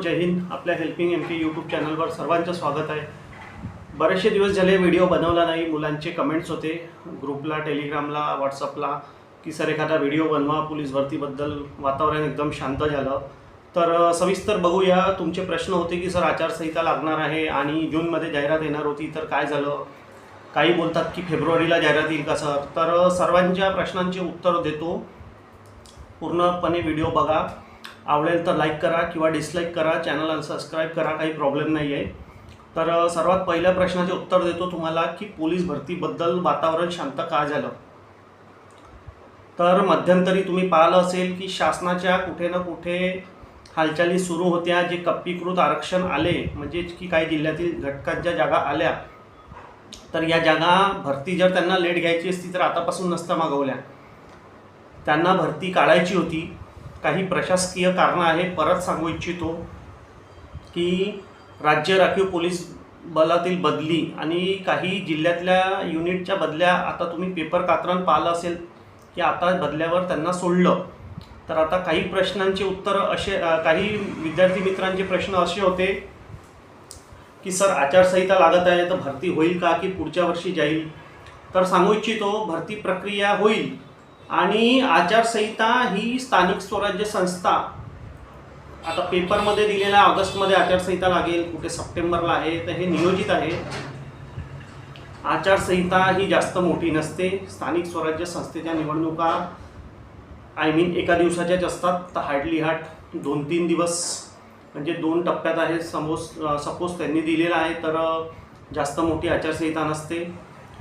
जय हिंद. आपल्या helping M P YouTube चॅनलवर सर्वांचं स्वागत आहे. बरेचसे दिवस झाले व्हिडिओ बनवला नाही मुलांचे कमेंट्स होते. ग्रुपला टेलिग्रामला व्हॉट्सअपला की सर एखादा व्हिडिओ बनवा पोलीस भरतीबद्दल. वातावरण एकदम शांत झालं. तर सविस्तर बघूया. तुमचे प्रश्न होते की सर आचारसंहिता लागणार आहे आणि जूनमध्ये जाहिरात येणार होती तर काय झालं? काही बोलतात की फेब्रुवारीला जाहिरात येईल का सर? तर सर्वांच्या प्रश्नांचे उत्तर देतो. पूर्णपणे व्हिडिओ बघा. आवडेल तर लाईक करा किंवा डिसलाईक करा चॅनल सबस्क्राईब करा काही प्रॉब्लेम नाही आहे तर सर्वात पहिल्या प्रश्नाचे उत्तर देतो तुम्हाला की पोलीस भरतीबद्दल वातावरण शांत का झालं? तर मध्यंतरी तुम्ही पाहिलं असेल की शासनाच्या कुठे ना कुठे हालचाली सुरू होत्या जे कप्पीकृत आरक्षण आले म्हणजे की काही जिल्ह्यातील घटकांच्या जागा आल्या. तर या जागा भरती जर त्यांना लेट घ्यायची असती तर आतापासून नसता मागवल्या. त्यांना भरती काढायची होती. काही प्रशासकीय कारणं आहेत परत सांगू इच्छितो की राज्य राखीव पोलीस बलातील बदली आणि काही जिल्ह्यातल्या युनिटच्या बदल्या आता तुम्ही पेपर कात्रण पाहिलं असेल की आता बदल्यावर त्यांना सोडलं. तर आता काही प्रश्नांचे उत्तर असे काही विद्यार्थी मित्रांचे प्रश्न असे होते की सर आचारसंहिता लागत आहे तर भरती होईल का? की पुढच्या वर्षी जाईल? तर सांगू इच्छितो भरती प्रक्रिया होईल. आणि आचारसंहिता ही स्थानिक स्वराज्य संस्था आता पेपरमध्ये दिलेला ऑगस्टमध्ये आचारसंहिता लागेल कुठे सप्टेंबरला आहे तर हे नियोजित आहे. आचारसंहिता ही जास्त मोठी नसते. स्थानिक स्वराज्य संस्थेच्या निवडणुका आय मीन एका दिवसाच्याच असतात. तर हार्डली हार्ड दोन तीन दिवस म्हणजे दोन टप्प्यात आहे. समोस सपोज त्यांनी दिलेला आहे तर जास्त मोठी आचारसंहिता नसते.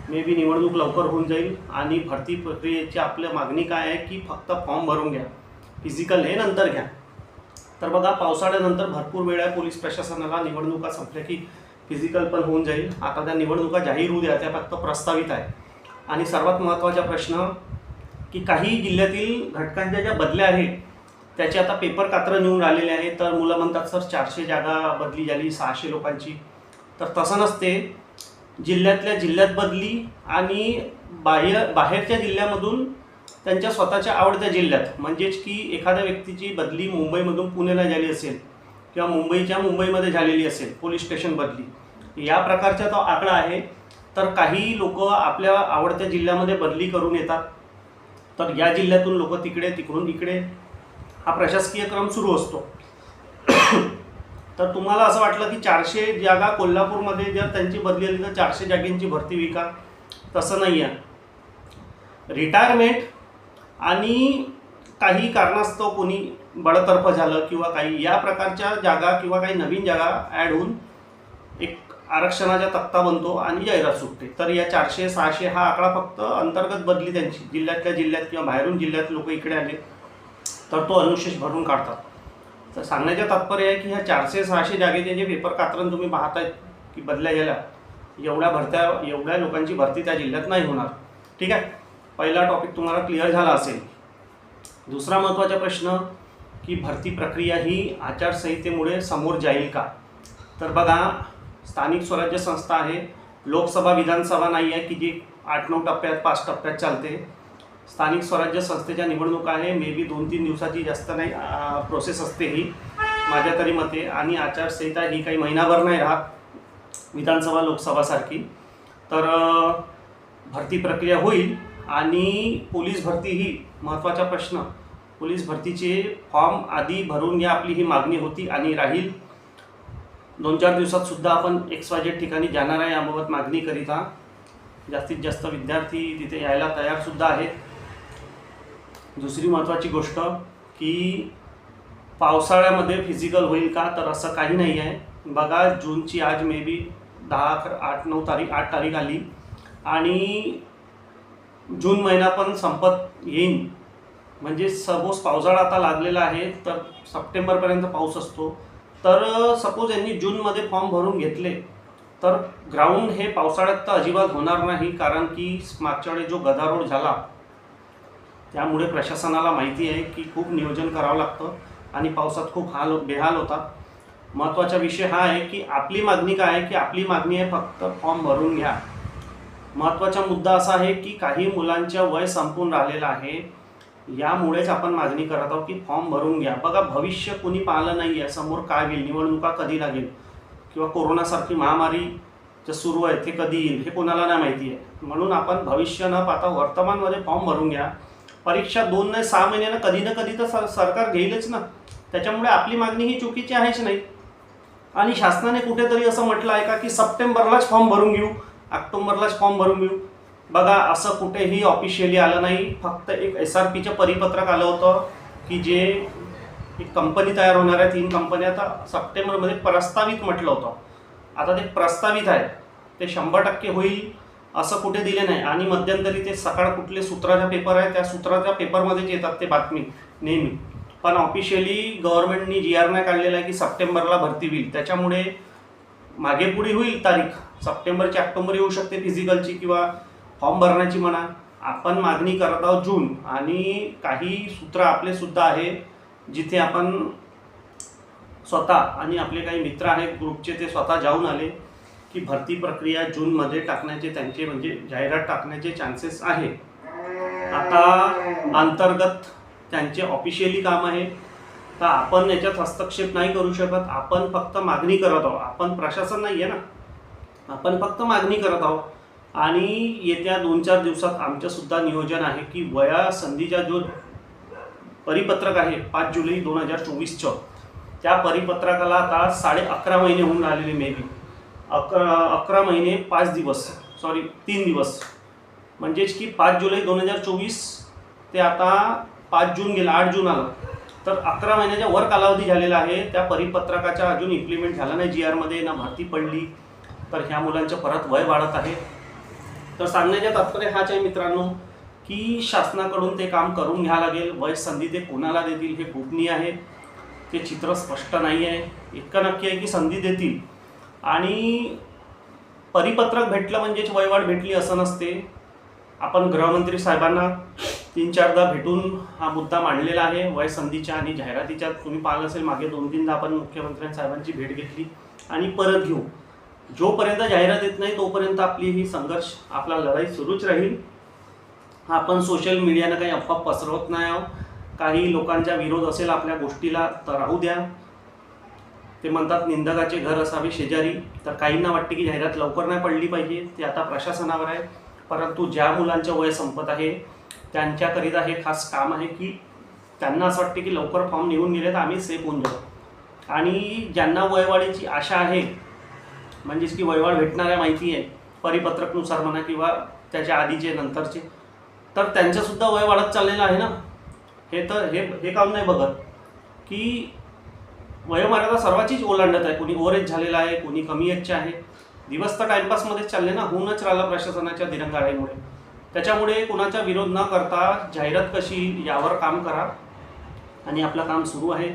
मे बी निवडणूक लवकर होऊन जाईल. आणि भरती प्रक्रियेची आपल्या मागणी काय आहे की फक्त फॉर्म भरून घ्या. फिजिकल हे नंतर घ्या. तर बघा पावसाळ्यानंतर भरपूर वेळ आहे पोलीस प्रशासनाला. निवडणुका संपल्या की फिजिकल पण होऊन जाईल. आता त्या निवडणुका जाहीर होऊ द्या. त्या फक्त प्रस्तावित आहे. आणि सर्वात महत्त्वाचा प्रश्न की काही जिल्ह्यातील घटकांच्या ज्या बदल्या आहेत त्याचे आता पेपर कात्र नेऊन आलेले आहे तर मुलं म्हणतात सर चारशे जागा बदली झाली सहाशे लोकांची. तर तसं नसते. जिल्ह्यातल्या जिल्ह्यात बदली आणि बाह्य बाहेरच्या जिल्ह्यामधून त्यांच्या स्वतःच्या आवडत्या जिल्ह्यात म्हणजेच की एखाद्या व्यक्तीची बदली मुंबईमधून पुण्याला झाली असेल किंवा मुंबईच्या मुंबईमध्ये झालेली असेल पोलीस स्टेशन बदली या प्रकारचा तो आकडा आहे. तर काही लोक आपल्या आवडत्या जिल्ह्यामध्ये बदली करून येतात. तर या जिल्ह्यातून लोक तिकडे तिकडून इकडे. हा प्रशासकीय क्रम सुरू असतो. तर तुम्हाला असं वाटलं की चारशे जागा कोल्हापूरमध्ये जर त्यांची बदली आली तर चारशे जागेंची भरती होईल का तसं नाही आहे. रिटायरमेंट आणि काही कारणास्तव कोणी बडतर्फ झालं किंवा काही या प्रकारच्या जागा किंवा काही नवीन जागा ॲड होऊन एक आरक्षणाचा तक्ता बनतो आणि जाहिरात सुटते. तर या चारशे सहाशे हा आकडा फक्त अंतर्गत बदली त्यांची. जिल्ह्यातल्या जिल्ह्यात किंवा बाहेरून जिल्ह्यात लोक इकडे आले तर तो अनुशेष भरून काढतात. तर सांगण्याचं तात्पर्य आहे की ह्या चारशे सहाशे जागेचे जे पेपर कात्रण तुम्ही पाहताय की बदल्या गेल्या एवढ्या भरत्या एवढ्या लोकांची भरती त्या जिल्ह्यात नाही होणार. ठीक आहे? पहिला टॉपिक तुम्हाला क्लिअर झाला असेल. दुसरा महत्त्वाचा प्रश्न की भरती प्रक्रिया ही आचारसंहितेमुळे समोर जाईल का? तर बघा स्थानिक स्वराज्य संस्था आहे. लोकसभा विधानसभा नाही आहे की जी आठ नऊ टप्प्यात पाच टप्प्यात चालते. स्थानिक स्वराज्य संस्थेच्या निवडणूक आहे. मे बी दोन तीन दिवसाची जास्त नाही प्रोसेस असते ही माझ्या तरी मते. आणि आचारसंहिता ही काही महिनाभर नाही राहत विधानसभा लोकसभासारखी तर भरती प्रक्रिया होईल आणि पोलीस भरती ही महत्त्वाचा प्रश्न. पोलीस भरतीचे फॉर्म आधी भरून घ्या आपली ही मागणी होती आणि राहील. दोन चार दिवसात सुद्धा आपण एक्स वाय झेड ठिकाणी जाणार आहे याबाबत मागणी करिता जास्तीत जास्त विद्यार्थी तिथे यायला तयारसुद्धा आहेत. दुसरी महत्त्वाची गोष्ट की पावसाळ्यामध्ये फिजिकल होईल का तर असं काही नाही आहे. बघा जूनची आज मे बी दहा अकरा आठ नऊ तारीख आठ तारीख आली आणि जून महिना पण संपत येईन. म्हणजे सपोज पावसाळा आता लागलेला आहे तर सप्टेंबरपर्यंत पाऊस असतो. तर सपोज यांनी जूनमध्ये फॉर्म भरून घेतले तर ग्राउंड हे पावसाळ्यात तर अजिबात होणार नाही कारण की मागच्या वेळी जो गदारोळ झाला त्यामुळे प्रशासनाला माहिती आहे की खूप नियोजन करावं लागतं आणि पावसात खूप हाल बेहाल होतात. महत्त्वाचा विषय हा आहे की आपली मागणी काय आहे की आपली मागणी आहे फक्त फॉर्म भरून घ्या. महत्त्वाचा मुद्दा असा आहे की काही मुलांच्या वय संपून राहिलेलं आहे. यामुळेच आपण मागणी करत आहोत की फॉर्म भरून घ्या. बघा भविष्य कोणी पाहिलं नाही आहे समोर काय होईल निवडणुका कधी लागेल? किंवा कोरोनासारखी महामारी जे सुरू आहे ते कधी येईल हे कोणाला नाही माहिती आहे. म्हणून आपण भविष्य न पाहता वर्तमानमध्ये फॉर्म भरून घ्या. परीक्षा दोन नाही सहा महिन्यानं कधी ना कधी तर सर सरकार घेईलच ना. त्याच्यामुळे आपली मागणी ही चुकीची आहेच नाही. आणि शासनाने कुठेतरी असं म्हटलं आहे का की सप्टेंबरलाच फॉर्म भरून घेऊ ऑक्टोबरलाच फॉर्म भरून घेऊ. बघा असं कुठेही ऑफिशियली आलं नाही. फक्त एक एस आर पीचं परिपत्रक आलं होतं की जे एक कंपनी तयार होणार आहे तीन कंपन्या. आता सप्टेंबरमध्ये प्रस्तावित म्हटलं होतं. आता ते प्रस्तावित आहे. ते शंभर टक्के होईल. असं कुठे दिले नाही. आणि मध्यंतरी ते सकाळ कुठले सूत्राचा पेपर आहे त्या सूत्राच्या पेपरमध्येच येतात ते बातमी नेहमी. पण ऑफिशियली गव्हर्नमेंटनी जी आर नाही काढलेला आहे की सप्टेंबरला भरती होईल. त्याच्यामुळे मागे पुढे होईल तारीख. सप्टेंबरची ऑक्टोबर येऊ शकते फिजिकलची किंवा फॉर्म भरण्याची म्हणा. आपण मागणी करत आहोत जून. आणि काही सूत्र आपले सुद्धा आहे जिथे आपण स्वतः आणि आपले काही मित्र आहेत ग्रुपचे ते स्वतः जाऊन आले. की भरती प्रक्रिया जूनमध्ये टाकण्याचे त्यांचे म्हणजे जाहिरात टाकण्याचे चान्सेस आहे. आता अंतर्गत त्यांचे ऑफिशियली काम आहे. तर आपण याच्यात हस्तक्षेप नाही करू शकत. आपण फक्त मागणी करत आहोत. आपण प्रशासन नाही आहे ना. आपण फक्त मागणी करत आहोत. आणि येत्या दोन चार दिवसात आमचं सुद्धा नियोजन आहे की वया संधीचा जो परिपत्रक आहे पाच जुलै दोन हजार चोवीसचं त्या परिपत्रकाला आता साडे अकरा महिने होऊन राहिलेले मे बी अकरा अकरा महिने पाच दिवस. सॉरी तीन दिवस. म्हणजेच की पाच जुलै दोन हजार चोवीस ते आता पाच जून गेला आठ जून आलं. तर अकरा महिन्याच्या वर कालावधी झालेला आहे. त्या परिपत्रकाच्या अजून इम्प्लिमेंट झाला नाही जी आरमध्ये ना भरती पडली. तर ह्या मुलांचं परत वय वाढत आहे. तर सांगण्याच्या तात्पर्य हाच आहे मित्रांनो की शासनाकडून ते काम करून घ्या लागेल. वय संधी ते कोणाला देतील हे गोपनीय आहे. ते चित्र स्पष्ट नाही आहे. इतकं नक्की आहे की संधी देतील. आणि परिपत्रक भेटलं म्हणजेच वयवाढ भेटली असं नसते. आपण गृहमंत्री साहेबांना तीन चारदा भेटून हा मुद्दा मांडलेला आहे. वय संधीच्या आणि जाहिरातीच्या तुम्ही पाहिलं असेल मागे दोन तीनदा आपण मुख्यमंत्री साहेबांची भेट घेतली आणि परत घेऊ. जोपर्यंत जाहिरात येत नाही तोपर्यंत आपली ही संघर्ष आपला लढाई सुरूच राहील. आपण सोशल मीडियानं काही अफवा पसरवत नाही आहोत. काही लोकांचा विरोध असेल आपल्या गोष्टीला तर राहू द्या. ते म्हणतात निंदकाचे घर असावे शेजारी. तर काहींना वाटते की जाहिरात लवकर नाही पडली पाहिजे ते आता प्रशासनावर आहे. परंतु ज्या मुलांचं वय संपत आहे त्यांच्याकरिता हे खास काम आहे की त्यांना असं वाटते की लवकर फॉर्म निघून गेले तर आम्ही सेफ होऊन जाऊ. आणि ज्यांना वयवाढीची आशा आहे म्हणजेच की वयवाढ भेटणाऱ्या माहिती आहे परिपत्रकनुसार म्हणा किंवा त्याच्या आधीचे नंतरचे तर त्यांचंसुद्धा वय वाढत चाललेलं आहे ना? हे तर हे हे काम नाही बघत? की वयोमर्यादा सर्वाचीच ओलांडत आहे. कोणी ओव्हरेज झालेला आहे कोणी कमी एजचे आहे. दिवस तर टाइमपासमध्येच चालले ना होऊनच राहिला प्रशासनाच्या दिरंगाळीमुळे. त्याच्यामुळे कोणाचा विरोध न करता जाहिरात कशी यावर काम करा. आणि आपलं काम सुरू आहे.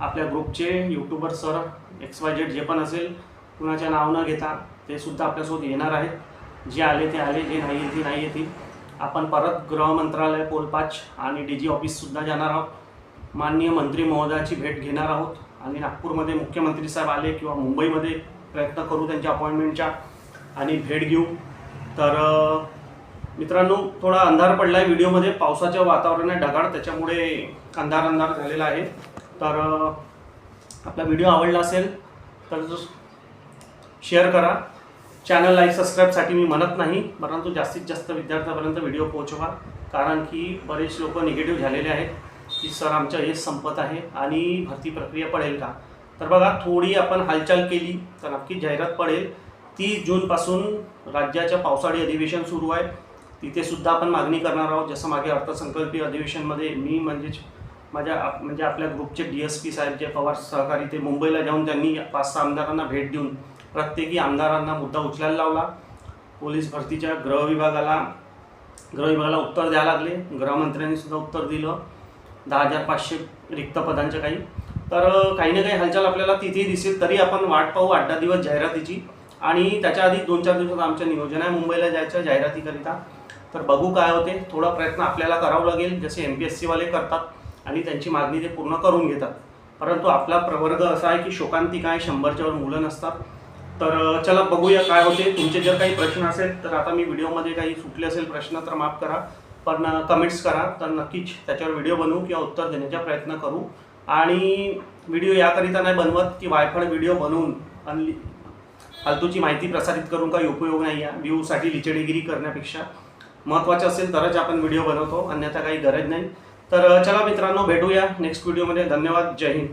आपल्या ग्रुपचे YouTuber sir X Y Z जे पण असेल कुणाच्या नाव न घेता ते सुद्धा आपल्यासोबत येणार आहेत. जे आले ते आले जे नाही येतील नाही येतील. आपण परत गृह मंत्रालय पोलपाच आणि डी जी ऑफिससुद्धा जाणार आहोत. माननीय मंत्री महोदयाची भेट घेणार आहोत. आणि नागपूरमध्ये मुख्यमंत्री साहेब आले किंवा मुंबईमध्ये प्रयत्न करू त्यांच्या अपॉइंटमेंटच्या आणि भेट घेऊ. तर मित्रांनो थोडा अंधार पडला आहे व्हिडिओमध्ये. पावसाच्या वातावरण आहे ढगाळ त्याच्यामुळे अंधार अंधार झालेला आहे. तर आपला व्हिडिओ आवडला असेल तर शेअर करा. चॅनल लाईक सबस्क्राईबसाठी मी म्हणत नाही परंतु जास्तीत जास्त विद्यार्थ्यापर्यंत व्हिडिओ पोहोचवा. कारण की बरेच लोक निगेटिव्ह झालेले आहेत. की सर आमच्या हे संपत आहे आणि भरती प्रक्रिया पडेल का? तर बघा थोडी आपण हालचाल केली तर नक्की जाहिरात पडेल. तीस जूनपासून राज्याच्या पावसाळी अधिवेशन सुरू आहे. तिथे सुद्धा आपण मागणी करणार आहोत. जसं मागे अर्थसंकल्पीय अधिवेशनमध्ये मी म्हणजेच माझ्या आप- म्हणजे आपल्या ग्रुपचे डी एस पी साहेब जे पवार सहकारी ते मुंबईला जाऊन त्यांनी पाच सहा आमदारांना भेट देऊन प्रत्येकी आमदारांना मुद्दा उचलायला लावला. पोलीस भरतीच्या गृह विभागाला गृह विभागाला उत्तर द्यायला लागले. गृहमंत्र्यांनी सुद्धा उत्तर दिलं. दहा हजार पाचशे रिक्त पदांच्या काही. तर काही ना काही हालचाल आपल्याला तिथेही दिसेल तरी आपण वाट पाहू आठ दहा दिवस जाहिरातीची. आणि त्याच्या आधी दोन चार दिवसात आमचं नियोजन आहे मुंबईला जायचं जाहिरातीकरिता. तर बघू काय होते थोडा प्रयत्न आपल्याला करावा लागेल जसे एम पी एस सीवाले करतात आणि त्यांची मागणी ते पूर्ण करून घेतात. परंतु आपला प्रवर्ग असा आहे की शोकांतिक आहे शंभरच्या वर मुलं नसतात. तर चला बघूया काय होते. तुमचे जर काही प्रश्न असेल तर आता मी व्हिडिओमध्ये काही सुटले असेल प्रश्न तर माफ करा. पण कमेंट्स करा. तर नक्कीच त्याच्यावर व्हिडिओ बनवू किंवा उत्तर देण्याचा प्रयत्न करू. आणि व्हिडिओ याकरिता नाही बनवत की वायफळ व्हिडिओ बनवून आणि फालतूची माहिती प्रसारित करून काही उपयोग नाही आहे. व्ह्यूसाठी लिचडीगिरी करण्यापेक्षा महत्त्वाचं असेल तरच आपण व्हिडिओ बनवतो. अन्यथा काही गरज नाही. तर चला मित्रांनो भेटूया नेक्स्ट व्हिडिओमध्ये धन्यवाद. जय हिंद.